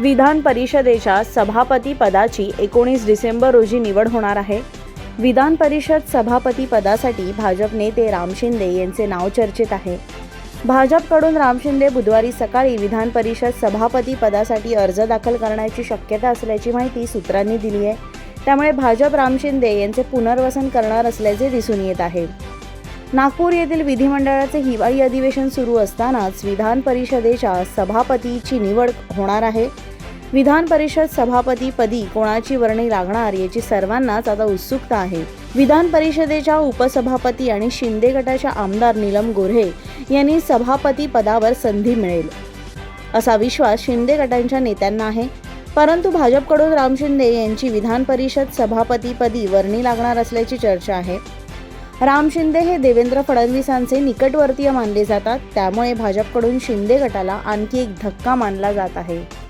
विधान परिषदेच्या सभापती पदाची एकोणीस डिसेंबर रोजी निवड होणार आहे. विधान परिषद सभापती पदासाठी भाजप नेते राम शिंदे यांचे नाव चर्चेत आहे. भाजपकडून राम शिंदे बुधवारी सकाळी विधान परिषद सभापती पदासाठी अर्ज दाखल करण्याची शक्यता असल्याची माहिती सूत्रांनी दिली आहे. त्यामुळे भाजप राम शिंदे यांचे पुनर्वसन करणार असल्याचे दिसून येत आहे. नागपूर येथील विधिमंडळाचे हिवाळी अधिवेशन सुरू असतानाच विधान परिषदेच्या सभापतीची निवड होणार आहे. विधान परिषद सभापतीपदी कोणाची वर्णी लागणार याची सर्वांनाच आता उत्सुकता आहे. विधान परिषदेच्या उपसभापती आणि शिंदे गटाच्या आमदार नीलम गोऱ्हे यांनी सभापती पदावर संधी मिळेल. असा विश्वास शिंदे गटांच्या नेत्यांना आहे. परंतु भाजपकडून राम शिंदे यांची विधान परिषद सभापतीपदी वर्णी लागणार असल्याची चर्चा आहे. राम शिंदे हे देवेंद्र फडणवीसांचे निकटवर्तीय मानले जातात. त्यामुळे भाजपकडून शिंदे गटाला आणखी एक धक्का मानला जात आहे.